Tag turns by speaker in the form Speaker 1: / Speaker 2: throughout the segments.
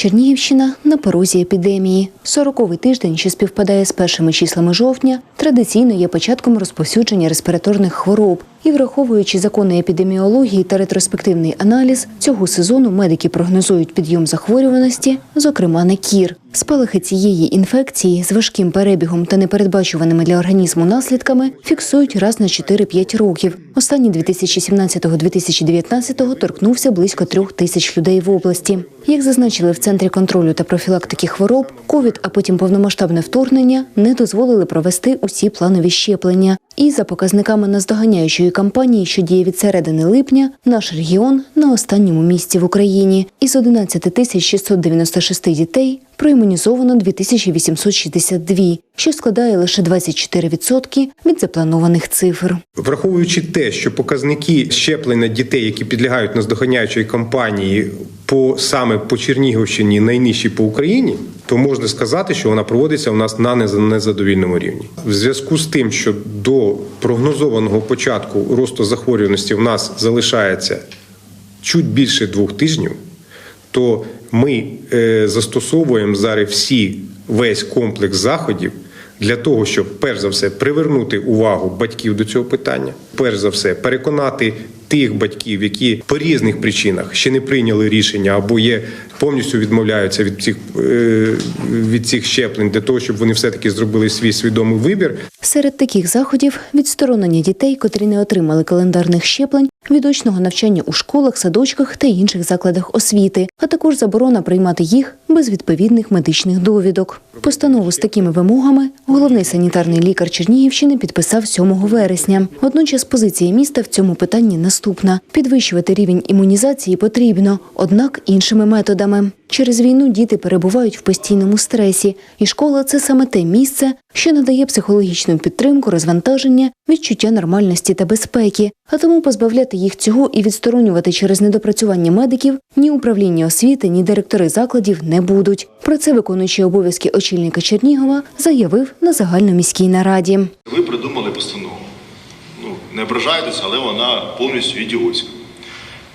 Speaker 1: Чернігівщина на порозі епідемії. Сороковий тиждень, що співпадає з першими числами жовтня, традиційно є початком розповсюдження респіраторних хвороб. І враховуючи закони епідеміології та ретроспективний аналіз, цього сезону медики прогнозують підйом захворюваності, зокрема на кір. Спалахи цієї інфекції з важким перебігом та непередбачуваними для організму наслідками фіксують раз на 4-5 років. Останній 2017-2019 торкнувся близько трьох тисяч людей в області. Як зазначили в центрі контролю та профілактики хвороб, ковід, а потім повномасштабне вторгнення не дозволили провести усі планові щеплення. І за показниками наздоганяючої кампанії, що діє від середини липня, наш регіон на останньому місці в Україні. Із 11 тисяч 696 дітей проімунізовано 2862, що складає лише 24% від запланованих цифр.
Speaker 2: Враховуючи те, що показники щеплення дітей, які підлягають наздоганяючої кампанії, по саме по Чернігівщині найнижчі по Україні, то можна сказати, що вона проводиться у нас на незадовільному рівні. В зв'язку з тим, що до прогнозованого початку росту захворюваності в нас залишається чуть більше двох тижнів, то ми е, застосовуємо зараз всі весь комплекс заходів для того, щоб перш за все привернути увагу батьків до цього питання, перш за все переконати тих батьків, які по різних причинах ще не прийняли рішення або є повністю відмовляються від цих е, від цих щеплень для того, щоб вони все таки зробили свій свідомий вибір.
Speaker 1: Серед таких заходів відсторонення дітей, котрі не отримали календарних щеплень, від очного навчання у школах, садочках та інших закладах освіти, а також заборона приймати їх без відповідних медичних довідок. Постанову з такими вимогами головний санітарний лікар Чернігівщини підписав 7 вересня. Водночас позиція міста в цьому питанні наступна: підвищувати рівень імунізації потрібно, однак іншими методами. Через війну діти перебувають в постійному стресі, і школа це саме те місце, що надає психологічну підтримку, розвантаження, відчуття нормальності та безпеки. А тому позбавляти їх цього і відсторонювати через недопрацювання медиків ні управління освіти, ні директори закладів не будуть. Про це виконуючий обов'язки очільника Чернігова заявив на загальноміській нараді.
Speaker 3: Не ображайтеся, але вона повністю ідіотська.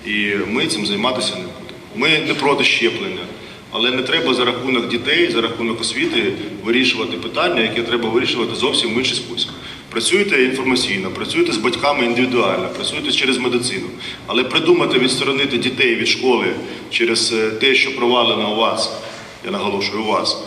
Speaker 3: І ми цим займатися не будемо. Ми не проти щеплення, але не треба за рахунок дітей, за рахунок освіти вирішувати питання, яке треба вирішувати зовсім в інший спосіб. Працюйте інформаційно, працюйте з батьками індивідуально, працюйте через медицину. Але придумати відсторонити дітей від школи через е, те, що провалено у вас, я наголошую у вас,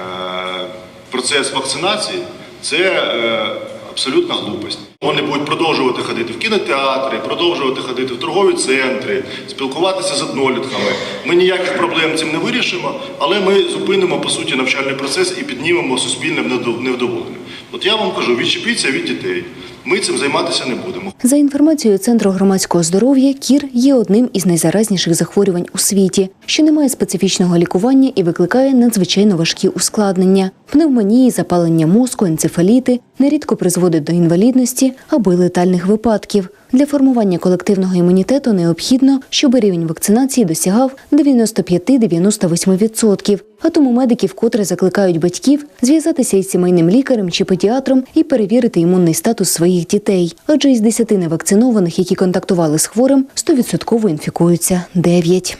Speaker 3: е, процес вакцинації це е, абсолютна глупость. Вони будуть продовжувати ходити в кінотеатри, продовжувати ходити в торгові центри, спілкуватися з однолітками. Ми ніяких проблем цим не вирішимо, але ми зупинимо по суті навчальний процес і піднімемо суспільне невдов- невдоволення. От я вам кажу, відчепіться від дітей. Ми цим займатися не будемо.
Speaker 1: За інформацією Центру громадського здоров'я, кір є одним із найзаразніших захворювань у світі, що не має специфічного лікування і викликає надзвичайно важкі ускладнення: пневмонії, запалення мозку, енцефаліти, нерідко призводить до інвалідності або й летальних випадків. Для формування колективного імунітету необхідно, щоб рівень вакцинації досягав 95-98%. А тому медики вкотре закликають батьків зв'язатися із сімейним лікарем чи педіатром і перевірити імунний статус своїх дітей. Адже із 10 невакцинованих, які контактували з хворим, 100% інфікуються 9.